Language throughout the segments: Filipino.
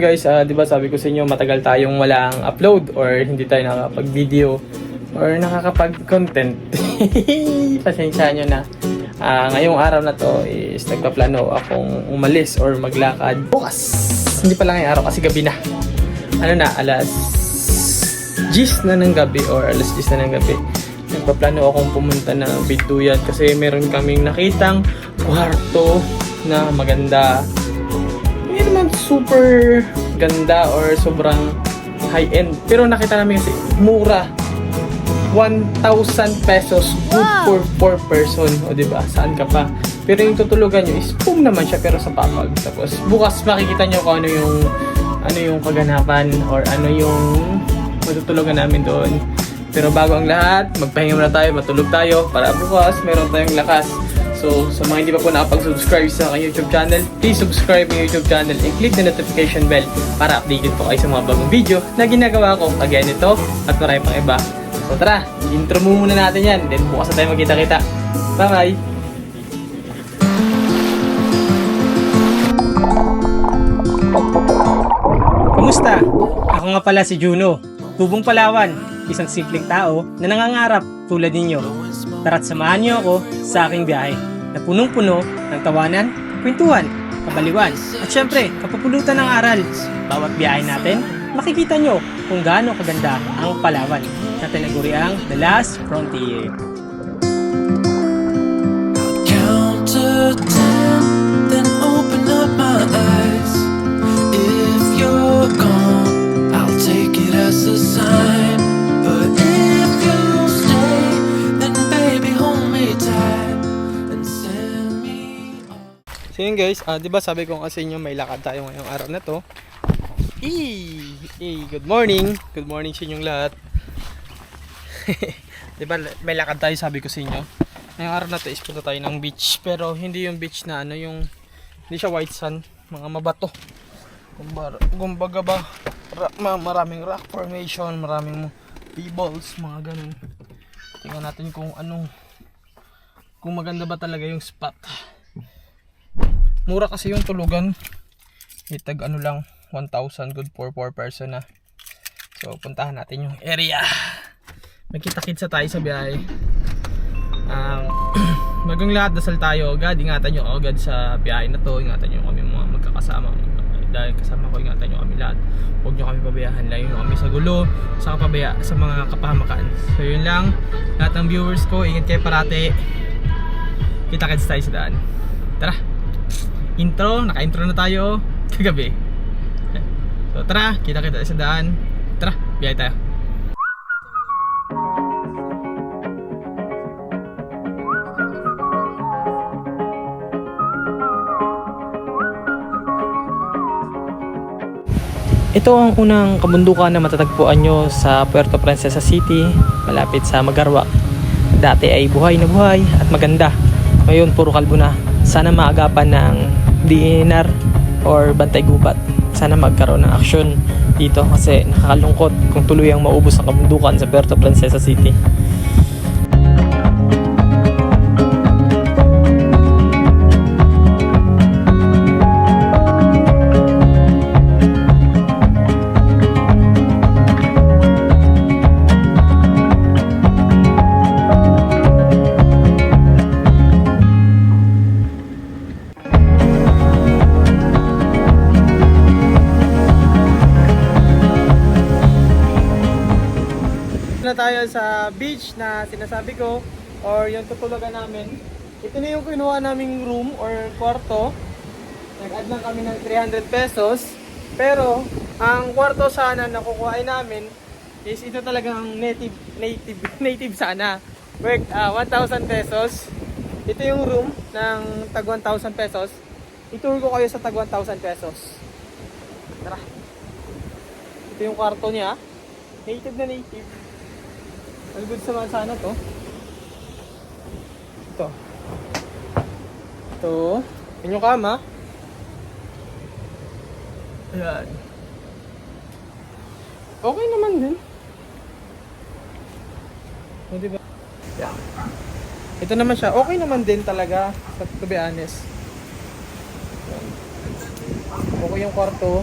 Guys, ah, di ba sabi ko sa inyo matagal tayong walang upload or hindi tayo nakakapag-video or nakakapag-content. Pasensya nyo na. Ah, ngayong araw na to is nagpaplano akong umalis or maglakad bukas. Hindi pa lang ngayong araw kasi gabi na. Ano na, alas 10 na ng gabi or alas 10 na ng gabi. Nagpaplano akong pumunta ng Bintuyan kasi meron kaming nakitang kwarto na maganda super ganda or sobrang high-end. Pero nakita namin kasi mura. 1,000 pesos good for 4 person. O di ba Saan ka pa? Pero yung tutulugan nyo is boom naman siya pero sa papag. Tapos bukas makikita nyo kung ano yung ano yung kaganapan or ano yung matutulugan namin doon. Pero bago ang lahat, magpahinga muna tayo, matulog tayo para bukas meron tayong lakas. So, sa mga hindi pa po nakapag-subscribe sa aking YouTube channel, please subscribe my YouTube channel and click the notification bell para updated po kayo sa mga bagong video na ginagawa ko kagaya nito at marami pang iba. So tara, intro muna natin yan. Then bukas na tayo magkita-kita. Bye-bye! Kumusta? Ako nga pala si Juno, tubong Palawan, isang simpleng tao na nangangarap tulad ninyo. Tara't samahan niyo ako sa aking biyahe na punong-puno ng tawanan, kwentuhan, kabaliwan, at syempre, kapupulutan ng aral. Bawat biyahe natin, makikita nyo kung gaano kaganda ang Palawan na tinaguriang The Last Frontier. So yun guys, ah, di ba sabi ko kasi inyo may lakad tayo ngayong araw na to. Eee! Eee, good morning! Good morning sa inyong lahat. di ba may lakad tayo sabi ko sa inyo. Ngayong araw na to is punta tayo ng beach. Pero hindi yung beach na ano yung, hindi siya white sand, mga mabato. Kumbaga, kumbaga ba, ra- ma- maraming rock formation, maraming pebbles, mga ganun. Tingnan natin kung anong, kung maganda ba talaga yung spot. Mura kasi yung tulugan. Itag ano lang, 1,000 good for 4 person na. So, puntahan natin yung area. Magkita-kitsa tayo sa biyahe. Um, Magong lahat, dasal tayo agad. Ingatan nyo agad sa biyahe na to. Ingatan nyo kami mga magkakasama. Dahil kasama ko, ingatan nyo kami lahat. Huwag nyo kami pabayaan. Layo nyo kami sa gulo, sa kapabaya, sa mga kapahamakan. So, yun lang. Lahat ng viewers ko, ingat kayo parate. Kita-kits tayo sa daan. Tara! Intro, naka-intro na tayo kagabi. So tara, kita-kita sa daan. Tara, biyahe tayo. Ito ang unang kabundukan na matatagpuan nyo sa Puerto Princesa City, malapit sa Magarwa. Dati ay buhay na buhay at maganda. Ngayon puro kalbo na. Sana maagapan ng DNR or Bantay Gubat. Sana magkaroon ng aksyon dito kasi nakakalungkot kung tuluyang maubos ang kabundukan sa Puerto Princesa City. Sa beach na sinasabi ko or yung tutulugan namin. Ito na yung kinuha naming room or kwarto. Nag-add lang kami ng 300 pesos. Pero, ang kwarto sana na kukuhain namin is ito talagang native, native, native sana. Worth ah, 1,000 pesos. Ito yung room ng tag 1,000 pesos. Itour ko kayo sa tag 1,000 pesos. Tara. Ito yung kwarto niya. Native na native. Ang good sa sana to. Ito. Ito. Yun yung kama. Ayan. Okay naman din. O, diba? Yan. Ito naman siya. Okay naman din talaga. To be honest. Yan. Okay yung kwarto.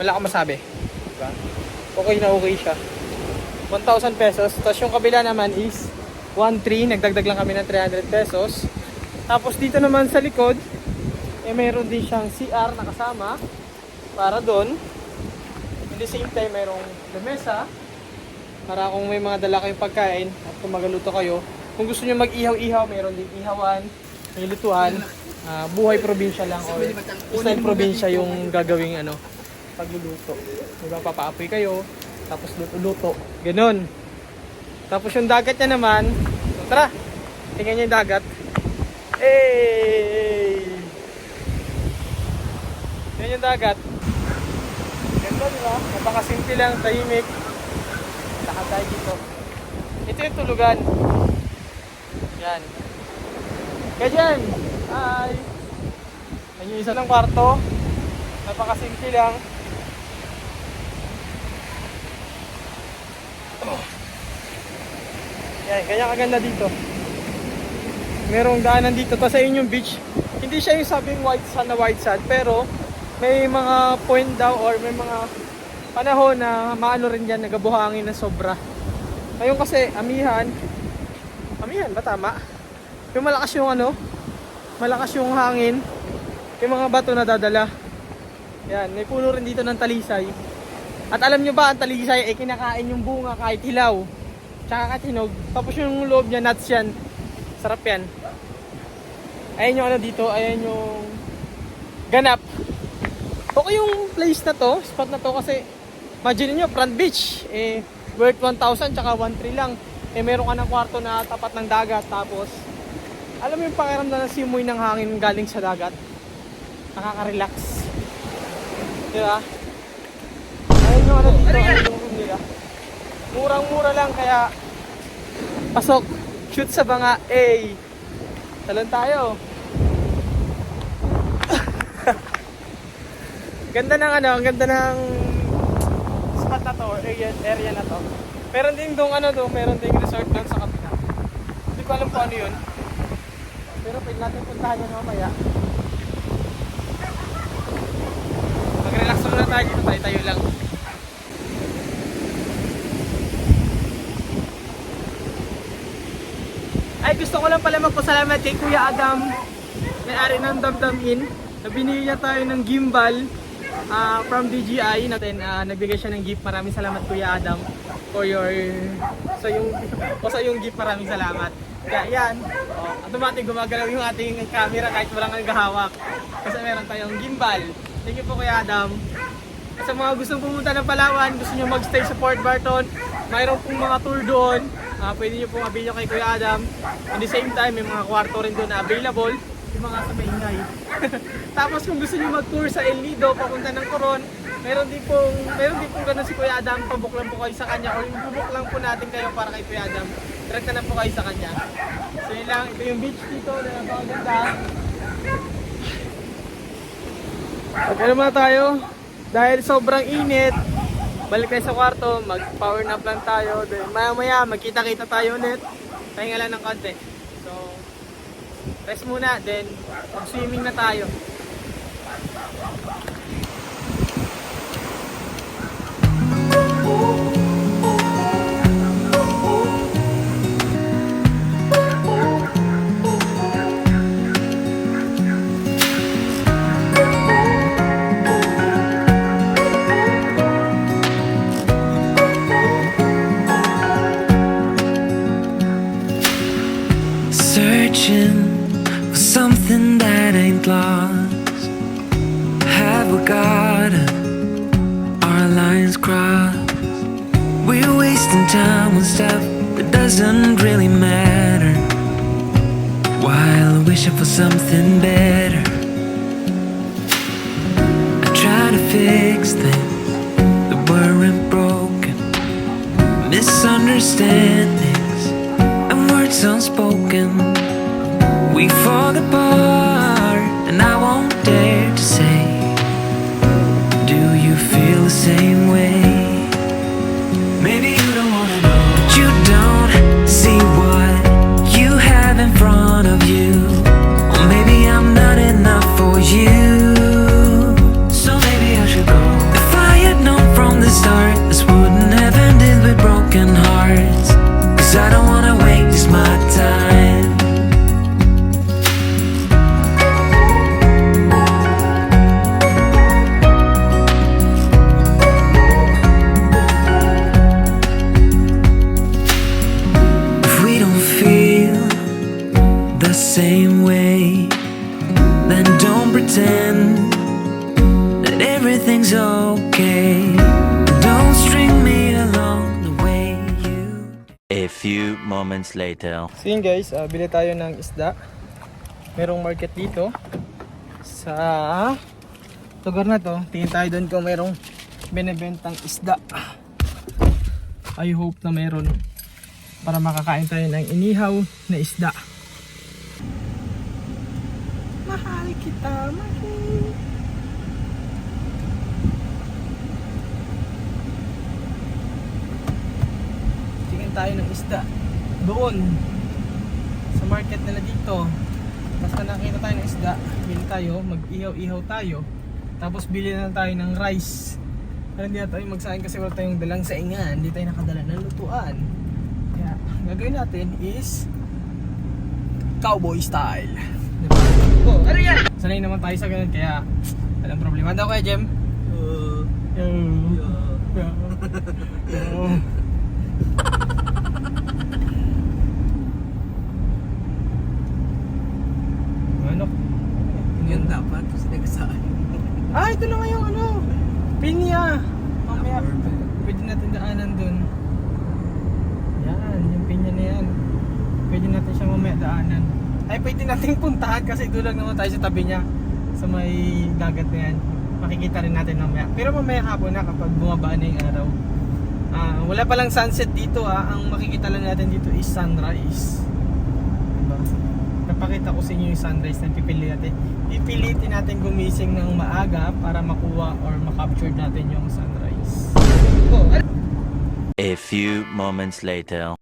wala akong masabi. Okay na okay siya. 1,000 pesos. Tapos yung kabila naman is 1,300. Nagdagdag lang kami ng 300 pesos. Tapos dito naman sa likod, eh meron din siyang CR na kasama para doon. At the same time, mayroong lamesa para kung may mga dala kayong pagkain at kung magaluto kayo. Kung gusto nyo mag-ihaw-ihaw, meron din ihawan, may lutuan. Ah, buhay probinsya lang or style probinsya yung gagawing ano, pagluluto. Diba, papaapoy kayo, tapos luto-luto. Ganon. Tapos yung dagat niya naman, tara, tingnan niyo yung dagat. Hey! Yan yung dagat. Ganda, di? Napakasimple lang, tahimik. Lakad tayo dito. Ito yung tulugan. Yan. Kaya hi! Yan yung isa ng kwarto. Napakasimple lang. Yan, kaya kaganda dito. Merong daanan dito. Tapos sa inyong beach, hindi siya yung sabing white sand na white sand, pero may mga point daw or may mga panahon na maano rin yan, nagabuhangin na sobra. Ngayon kasi, amihan, amihan ba tama? Yung malakas yung ano, malakas yung hangin, yung mga bato na dadala. Yan, may puno rin dito ng talisay. At alam nyo ba, ang talisay, eh kinakain yung bunga kahit hilaw. Tsaka kahit hinog. Tapos yung loob niya, nuts yan. Sarap yan. Ayan yung ano dito, ayan yung ganap. Okay yung place na to, spot na to kasi imagine nyo, front beach, eh, worth 1,000 tsaka 1,300 lang. Eh, meron ka ng kwarto na tapat ng dagat, tapos, alam mo yung pakiramdam ng simoy ng hangin galing sa dagat? Nakaka-relax. Di ba? Ayun yung ano dito, yung nila. Murang-mura lang, kaya, pasok, shoot sa banga, eh, talon tayo. Ganda ng ano, ang ganda ng spot na to area, area na to. Meron din doon ano doon, meron ding resort doon sa kapila. Hindi ko alam kung ano yun. Pero pwede natin puntahan yan mamaya. Mag-relax muna tayo dito, tayo-tayo lang. Gusto ko lang pala magpasalamat kay Kuya Adam, may-ari ng Damdam Inn, na binili niya tayo ng gimbal ah, from DJI natin. ah, nagbigay siya ng gift. Maraming salamat Kuya Adam for your sa yung o sa yung gift. Maraming salamat. Kaya yan, oh, automatic gumagalaw yung ating camera kahit walang naghahawak. Kasi meron tayong gimbal. Thank you po Kuya Adam. Sa mga gustong pumunta ng Palawan, gusto nyo magstay sa Port Barton, mayroon pong mga tour doon. Ah, pwede nyo pong mabilyo kay Kuya Adam. At the same time, may mga kwarto rin doon na available. Yung mga sa maingay. Tapos kung gusto nyo mag-tour sa El Nido, papunta ng Coron, meron din pong, meron din pong ganun si Kuya Adam, pabuk lang po kayo sa kanya or bubuk lang po natin kayo para kay Kuya Adam. Direct na po kayo sa kanya. So yun lang, ito yung beach dito na napakaganda. Magkano muna tayo? Dahil sobrang init, balik tayo sa kwarto, mag-power nap lang tayo. Then maya maya, magkita-kita tayo ulit. Pahinga lang ng konti. So, rest muna, then mag-swimming na tayo. Searching for something that ain't lost. Have we got our lines crossed? We're wasting time on stuff that doesn't really matter. While wishing for something better. I try to fix things that weren't broken. Misunderstandings and words unspoken. We fall apart, and I won't dare to say, Do you feel the same later. So yun guys, ah, bili tayo ng isda. Merong market dito sa lugar na to. Tingin tayo doon kung merong binebentang isda. I hope na meron para makakain tayo ng inihaw na isda. Mahal kita, mahal. Tingin tayo ng isda doon sa market nila dito. Basta nakita tayo ng isda, bili tayo, mag-ihaw-ihaw tayo. Tapos bili na tayo ng rice. Pero hindi na tayo magsaing kasi wala tayong dalang saingan, hindi tayo nakadala ng lutuan. Kaya ang gagawin natin is cowboy style. Diba? Oh, ano yan? Sanay naman tayo sa ganun kaya walang problema. Daw kaya Jem? Uh, yeah. Yeah. Ano? Yun dapat, tapos nagasaan. Ah, ito na nga yung ano. Pinya. Mamaya, pwede natin daanan dun. Yan, yung pinya na yan. Pwede natin siya mamaya daanan. Ay, pwede natin puntahan kasi doon lang naman tayo sa tabi niya. Sa may dagat na yan. Makikita rin natin mamaya. Pero mamaya hapon na kapag bumaba na yung araw. Ah, wala palang sunset dito ah. Ang makikita lang natin dito is sunrise. Napakita ko sa inyo yung sunrise na pipili natin. Pipilitin natin gumising ng maaga para makuha or makapture natin yung sunrise. Oh, ano? A few moments later.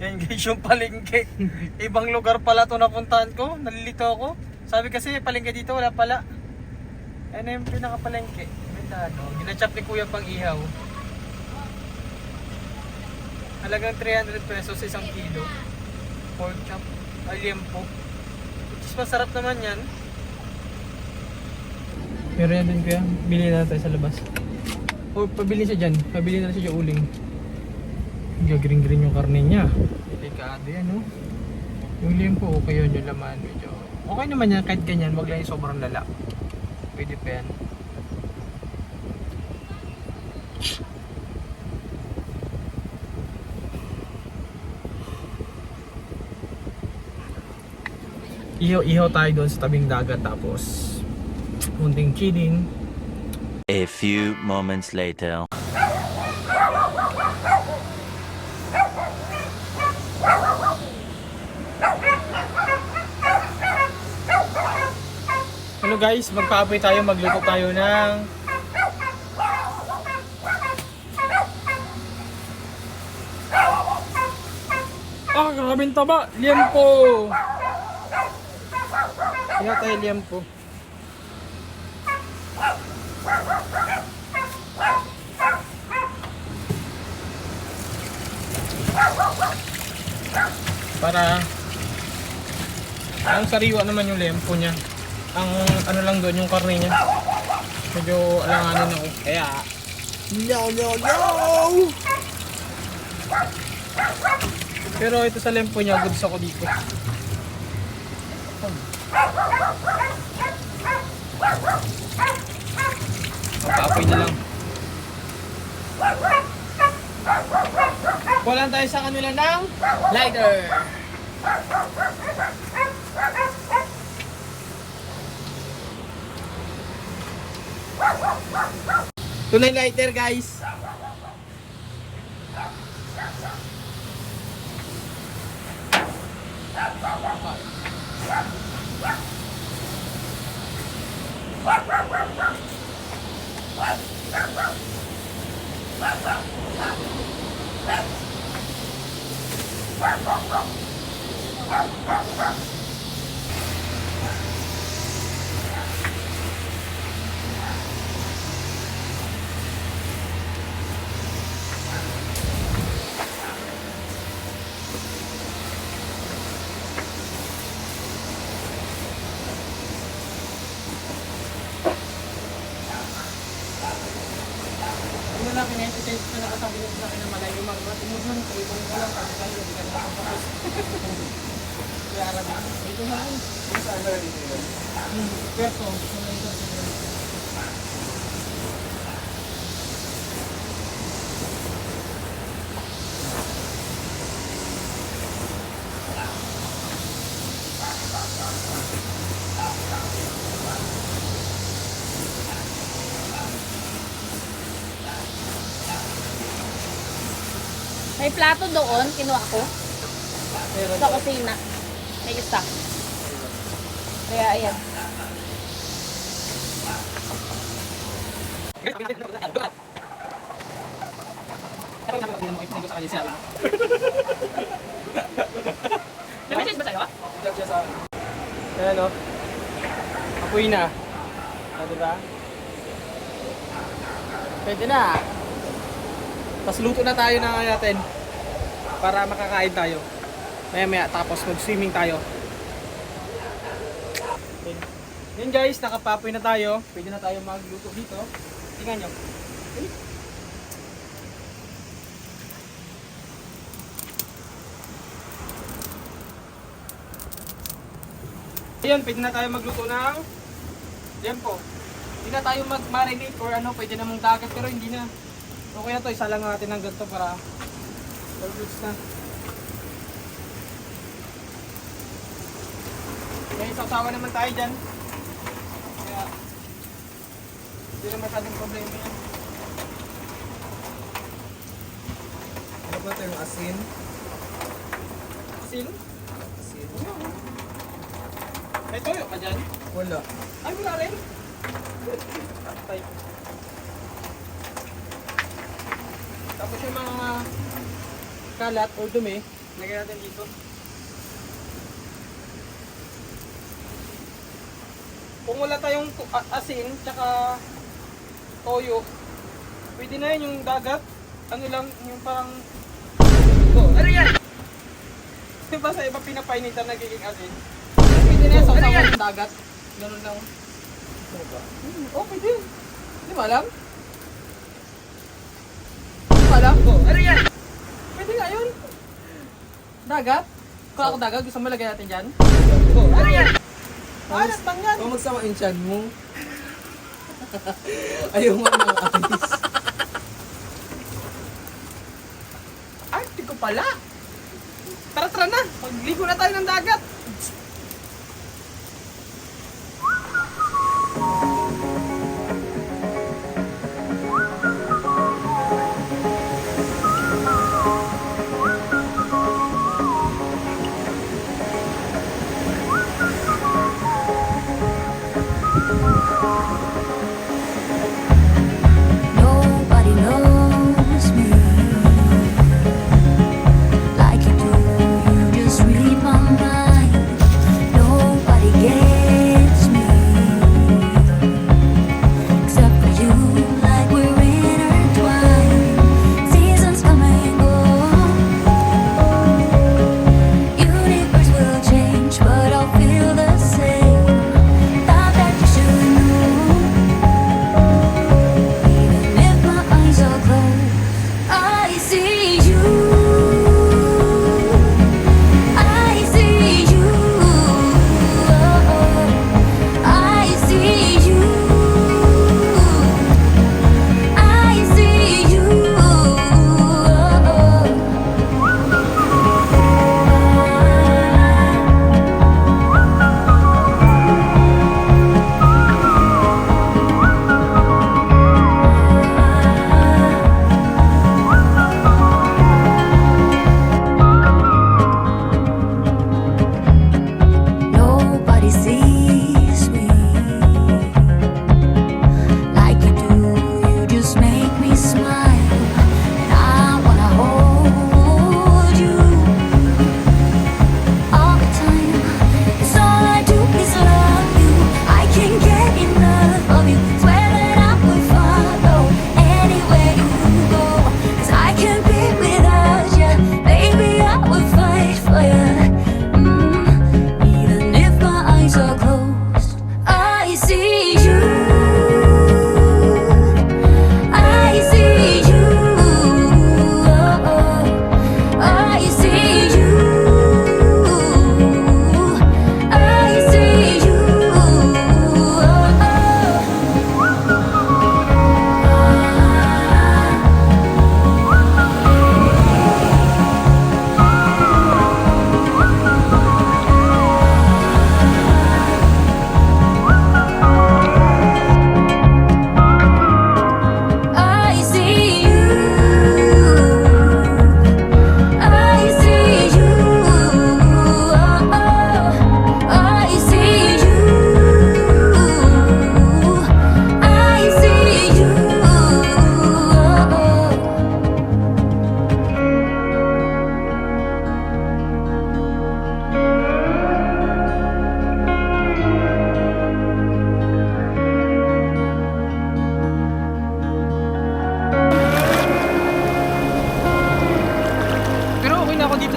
Yan guys yung palengke. Ibang lugar pala to napuntahan ko. Nalilito ako. Sabi kasi palengke dito wala pala. Ano yung pinakapalengke? Bentado. Ginachap ni kuya pang ihaw. Halagang 300 pesos isang kilo. Pork chop. Ay, liempo. Which is masarap naman yan. Pero yan din kuya. Bili na tayo sa labas. O pabili siya dyan. Pabili na siya uling. Gagring-green yung karne niya. Delikado yan, no? Yung limpo, okay yun yung laman. Medyo okay naman yan kahit ganyan. Wag lang yung sobrang lala. Pwede pa yan. Ihaw-ihaw tayo doon sa tabing dagat tapos kunting chilling. A few moments later. Ano guys, magpaapoy tayo, magluto tayo ng Ah, grabing taba! Liempo! Kaya tayo liempo. Para ang sariwa naman yung lempo niya. Ang ano lang doon yung karne niya. Medyo alanganin ako. Kaya No, no, no! Pero ito sa lempo niya, goods ako dito. Paapoy na lang. Kuha tayo sa kanila ng lighter. Tunay lighter guys. Ano na ko na kasabi nito sa akin na malayo mga tumusan kayo kung wala pa tayo hindi ka nakapapos. Kaya arabi. Dito na lang. Dito sa ano dito yun. Hmm, Perso. May plato doon, kinuha ko. Sa kusina. May isa. Kaya ayan. May message ba sa'yo? Ayan o. Apoy na. Ah, diba? Pwede na. Tapos luto na tayo na natin. Para makakain tayo. Maya maya tapos mag-swimming tayo. Yun. Yun guys, nakapapoy na tayo. Pwede na tayo magluto dito. Tingnan nyo. Ayun, pwede na tayo magluto ng yan po. Hindi na tayo mag-marinate or ano, pwede namang dagat pero hindi na. Okay na to, isa lang natin ng ganito para all goods na. May sausawa naman tayo dyan. Kaya, hindi na masyadong problema yan. Ano ba ito yung asin? Asin? Asin? May toyo ka dyan? Wala. Ay, wala rin. Tay. Tapos yung mga kalat or dumi, lagyan natin dito. Kung wala tayong asin, tsaka toyo, pwede na yun yung dagat. Ano lang, yung parang... Oh, ano yan? Diba sa iba pinapainitan nagiging asin? Pwede na yan sa usawan ng dagat. Ganun lang. Hmm, oh, pwede. Hindi mo alam? Hindi mo alam? Oh, ano yan? Dagat? Kung ako dagat, gusto mo lagyan natin dyan? Oh, ano yan? Yan. Kung magsama yung chan mo. Ayaw mo ng atis. Hindi ko pala. Tara, tara na. Magligo na tayo ng dagat.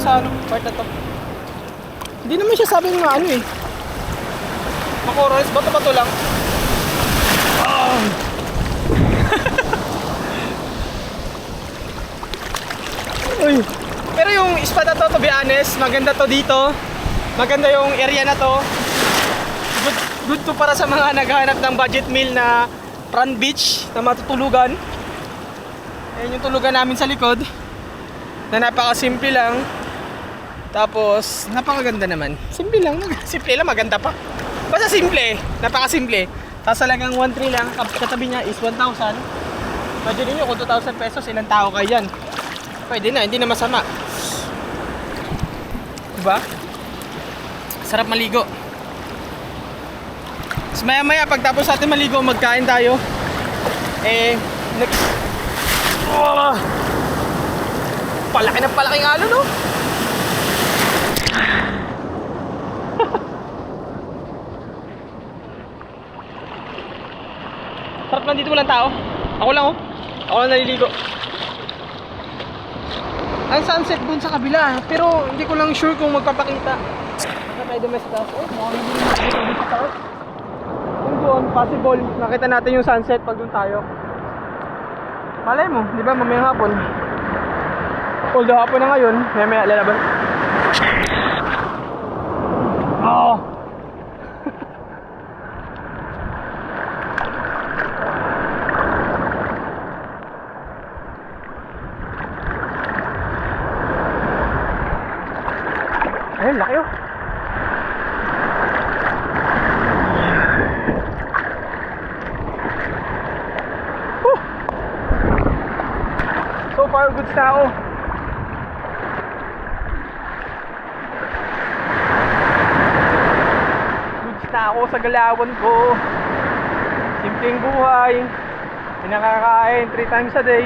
Sa ano, part na to. Hindi naman siya sabing mga ano eh. Makoros, bato-bato lang. Ah! Uy. Pero yung spot na to, to be honest, maganda to dito. Maganda yung area na to. Good, good to para sa mga naghahanap ng budget meal na front beach na matutulugan. Ayan yung tulugan namin sa likod. Na napaka-simple lang. Tapos, napakaganda naman. Simple lang. Simple lang, maganda pa. Basta simple. Napaka-simple. Tapos talagang 1.3 lang. Katabi niya is 1,000. Imagine niyo kung 2,000 pesos, ilang tao kayo yan. Pwede na, hindi na masama. Diba? Sarap maligo. Tapos maya maya pagtapos natin maligo, magkain tayo. Eh, nag... Oh! Palaki ng palaking alo, no? Lang dito walang tao. Ako lang, oh. Ako lang naliligo. Ang sunset dun sa kabila, pero hindi ko lang sure kung magpapakita. Baka tayo domestas. Oh, mukhang hindi naman dito sa taas. Kung doon, possible, nakita natin yung sunset pag doon tayo. Malay mo, di ba, mamayang hapon. Although hapon na ngayon, maya maya lalaban. Ayun, laki oh. So far, good ako. Goods na ako sa galawan ko. Simpleng buhay. Pinakakain 3 times a day.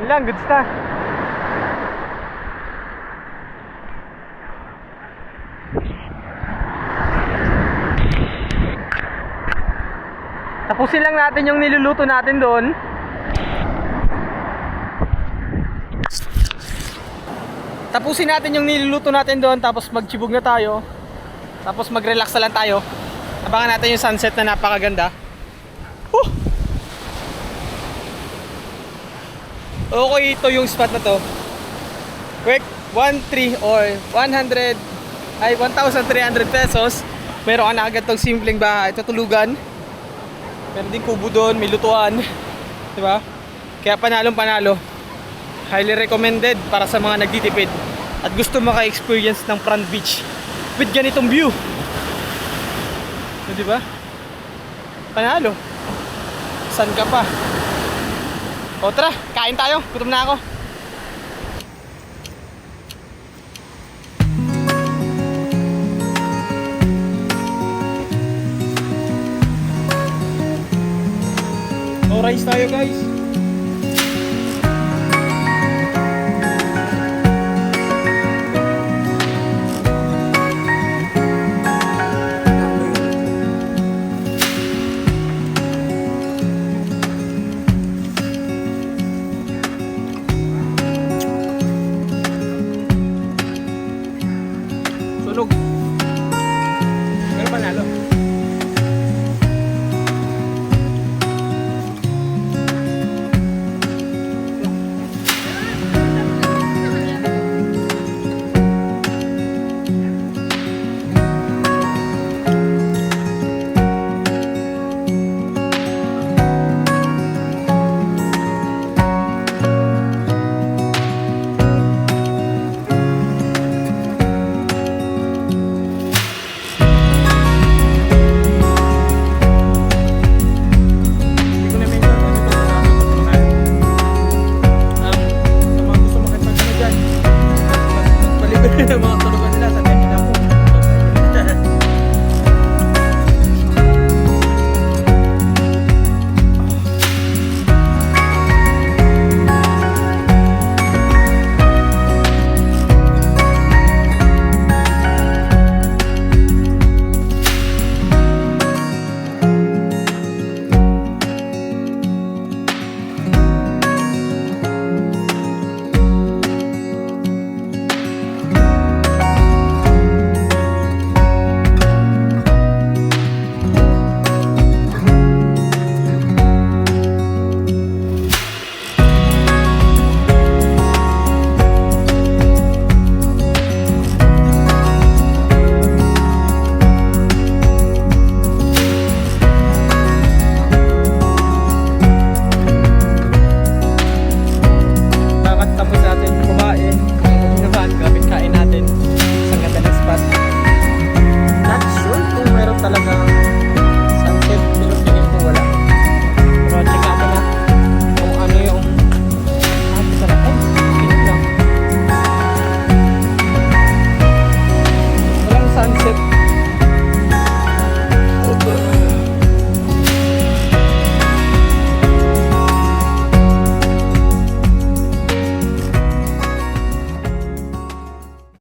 Yun lang, goods na. Tapusin lang natin yung niluluto natin doon. Tapusin natin yung niluluto natin doon tapos magchibog na tayo. Tapos mag-relax na lang tayo. Abangan natin yung sunset na napakaganda. Whew! Okay, ito yung spot na to. Quick, 1.3 or 100 ay 1,300 pesos. Meron ka na agad tong simpleng bahay, tutulugan. Meron din kubo doon, may lutuan. Di ba? Kaya panalong panalo. Highly recommended para sa mga nagtitipid at gusto maka-experience ng front beach with ganitong view. So, di ba? Panalo. San ka pa? O tara, kain tayo. Gutom na ako. O rice tayo guys.